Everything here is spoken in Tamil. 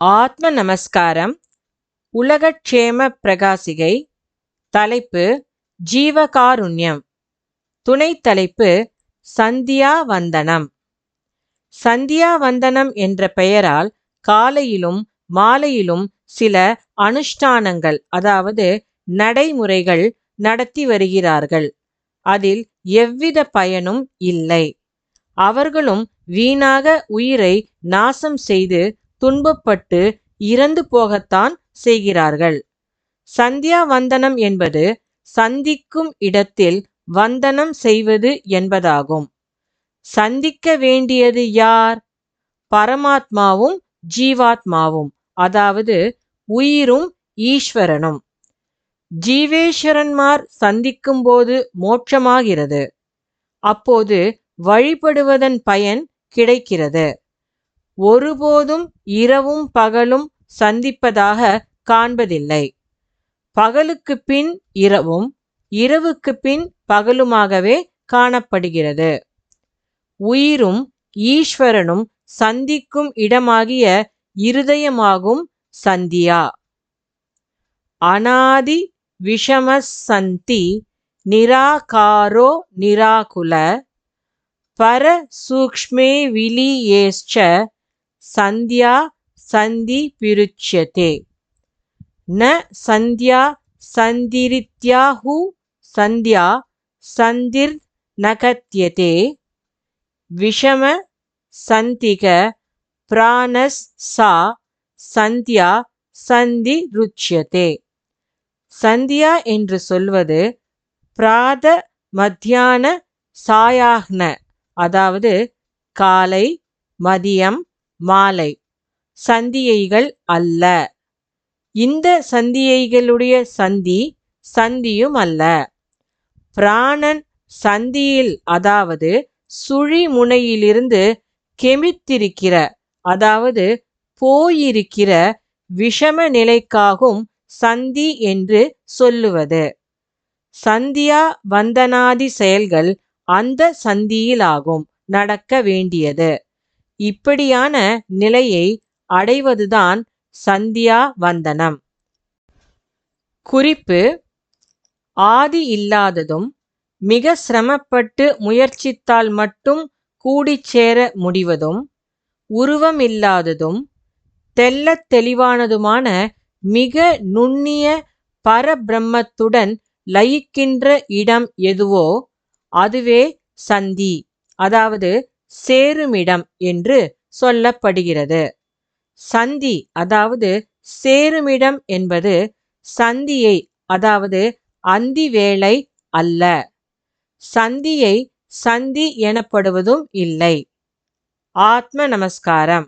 ஆத்ம நமஸ்காரம் உலகக்ஷேம பிரகாசிகை தலைப்பு ஜீவகாருண்யம் துணை தலைப்பு சந்தியா வந்தனம் சந்தியா வந்தனம் என்ற பெயரால் காலையிலும் மாலையிலும் சில அனுஷ்டானங்கள் அதாவது நடைமுறைகள் நடத்தி வருகிறார்கள். அதில் எவ்வித பயனும் இல்லை. அவர்களும் வீணாக உயிரை நாசம் செய்து துன்பப்பட்டு இறந்து போகத்தான் செய்கிறார்கள். சந்தியா வந்தனம் என்பது சந்திக்கும் இடத்தில் வந்தனம் செய்வது என்பதாகும். சந்திக்க வேண்டியது யார்? பரமாத்மாவும் ஜீவாத்மாவும் அதாவது உயிரும் ஈஸ்வரனும். ஜீவேஸ்வரன்மார் சந்திக்கும் போது மோட்சமாகிறது. அப்போது வழிபடுவதன் பயன் கிடைக்கிறது. ஒருபோதும் இரவும் பகலும் சந்திப்பதாக காண்பதில்லை. பகலுக்கு பின் இரவும் இரவுக்கு பின் பகலுமாகவே காணப்படுகிறது. உயிரும் ஈஸ்வரனும் சந்திக்கும் இடமாகிய இருதயமாகும் சந்தியா. அனாதி விஷமசந்தி நிராகாரோ நிராகுல பர சூக்ஷ்மே விலியேஷ்ச சந்தியா சந்தி பிருச்சியதே ந சந்தியா சந்திரித்யாஹு சந்தியா சந்திர் நகத்தியதே விஷம சந்திக பிராணஸ் சா சந்தியா சந்தி ருச்சியதே. சந்தியா என்று சொல்வது பிராத மத்தியான சாயாஹ்ன அதாவது காலை மதியம் மாலை. சந்தியைகள் அல்ல. இந்த சந்தியைகளுடைய சந்தி சந்தியும் அல்ல. பிராணன் சந்தியில் அதாவது சுழி முனையிலிருந்து கெமித்திருக்கிற அதாவது போயிருக்கிற விஷம நிலைக்காகும் சந்தி என்று சொல்லுவது. சந்தியா வந்தனாதி செயல்கள் அந்த சந்தியிலாகும் நடக்க வேண்டியது. இப்படியான நிலையை அடைவதுதான் சந்தியா வந்தனம். குறிப்பு ஆதி இல்லாததும் மிக சிரமப்பட்டு முயற்சித்தால் மட்டும் கூடிச்சேர முடிவதும் உருவமில்லாததும் தெல்லத் தெளிவானதுமான மிக நுண்ணிய பரபிரம்மத்துடன் லயிக்கின்ற இடம் எதுவோ அதுவே சந்தி. அதாவது சேருமிடம் என்று சொல்லப்படுகிறது. சந்தி அதாவது சேருமிடம் என்பது சந்தியை அதாவது அந்தி வேளை அல்ல. சந்தியை சந்தி எனப்படுவதும் இல்லை. ஆத்ம நமஸ்காரம்.